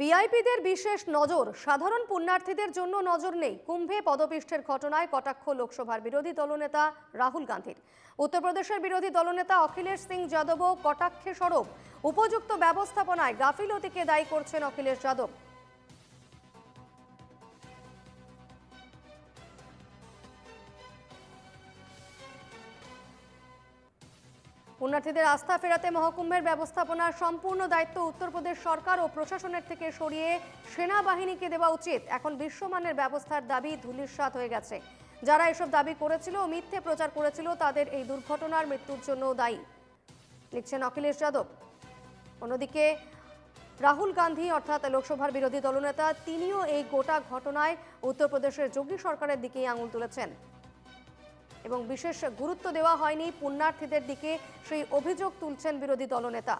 ভিআইপিদের বিশেষ নজর, সাধারণ পুণ্যার্থীদের জন্য নজর নেই। কুম্ভে পদপিষ্ঠের ঘটনায় কটাক্ষ লোকসভার বিরোধী দলনেতা রাহুল গান্ধীর। উত্তরপ্রদেশের বিরোধী দলনেতা অখিলেশ সিং যাদবও কটাক্ষে সরব। উপযুক্ত ব্যবস্থাপনায় গাফিলতিকে দায়ী করছেন অখিলেশ যাদব। পুণ্যার্থীদের আস্থা ফেরাতে মহকুম্ভের ব্যবস্থাপনার সম্পূর্ণ দায়িত্ব উত্তরপ্রদেশ সরকার ও প্রশাসনের থেকে সরিয়ে সেনাবাহিনীকে দেওয়া উচিত। এখন বিশ্বমানের ব্যবস্থার দাবি ধূলিসাৎ হয়ে গেছে। যারা এসব দাবি করেছিল ও মিথ্যে প্রচার করেছিল, তাদের এই দুর্ঘটনার মৃত্যুর জন্য দায়ী। লিখছেন অখিলেশ যাদব। অন্যদিকে, রাহুল গান্ধী অর্থাৎ লোকসভার বিরোধী দলনেতা, তিনিও এই গোটা ঘটনায় উত্তরপ্রদেশের যোগী সরকারের দিকেই আঙুল তুলেছেন। এবং বিশেষ গুরুত্ব দেওয়া হয়নি পুণ্যার্থীদের দিকে সেই অভিযোগ তুলছেন বিরোধী দলনেতা।